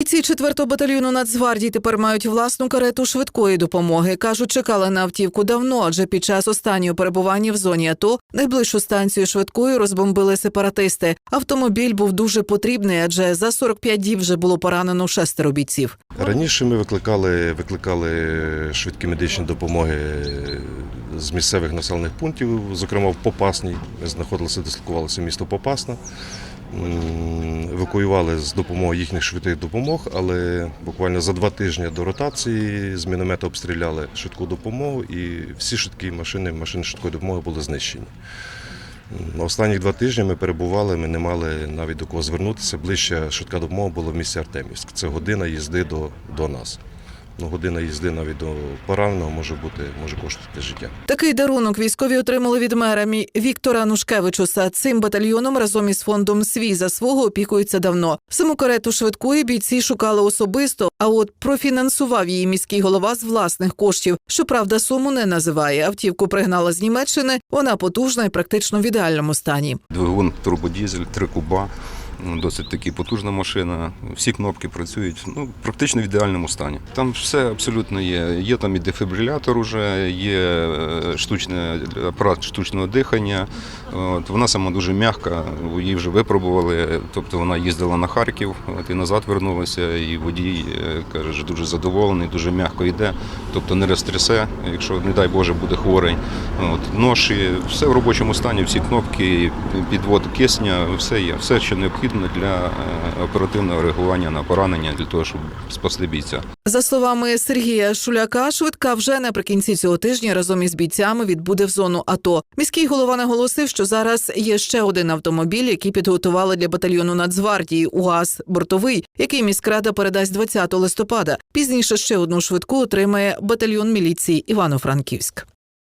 Бійці 4-го батальйону Нацгвардії тепер мають власну карету швидкої допомоги. кажуть, чекали на автівку давно, адже під час останнього перебування в зоні АТО найближчу станцію швидкої розбомбили сепаратисти. Автомобіль був дуже потрібний, адже за 45 діб вже було поранено шестеро бійців. Раніше ми викликали, викликали швидкі медичні допомоги з місцевих населених пунктів, зокрема в Попасній. Ми знаходилися, дислокувалися місто Попасна. Евакуювали з допомогою їхніх швидких допомог, але буквально за два тижні до ротації з міномета обстріляли швидку допомогу і всі швидкі машини, машини швидкої допомоги були знищені. На останні два тижні ми перебували, ми не мали навіть до кого звернутися. Ближче швидка допомога була в місті Артемівськ. Це година їзди до, до нас. Ну, година їзди навіть до пораненого може бути, може коштувати життя. Такий дарунок військові отримали від мера Мі- Віктора Нушкевичуса. Цим батальйоном разом із фондом свій за свого опікуються давно. Саму карету швидкої бійці шукали особисто. А от профінансував її міський голова з власних коштів. Щоправда, суму не називає. Автівку пригнала з Німеччини. Вона потужна і практично в ідеальному стані. Двигун турбодізель, три куба. Ну, Досить таки потужна машина. Всі кнопки працюють ну, практично в ідеальному стані. Там все абсолютно є. Є там і дефібрилятор, уже, є е, штучний апарат штучного дихання. От, вона сама дуже м'яка, її вже випробували. Тобто вона їздила на Харків от, і назад вернулася. І водій е, каже, дуже задоволений, дуже м'яко йде, тобто не розтрясе, якщо, не дай Боже, буде хворий. От, ноші, все в робочому стані, всі кнопки, підвод кисня, все є, все, що необхідно для е, оперативного реагування на поранення, для того, щоб спасти бійця. За словами Сергія Шуляка, швидка вже наприкінці цього тижня разом із бійцями відбуде в зону АТО. Міський голова наголосив, що зараз є ще один автомобіль, який підготували для батальйону Нацгвардії УАЗ бортовий, який міськрада передасть 20 листопада. Пізніше ще одну швидку отримає батальйон міліції Івано-Франківськ.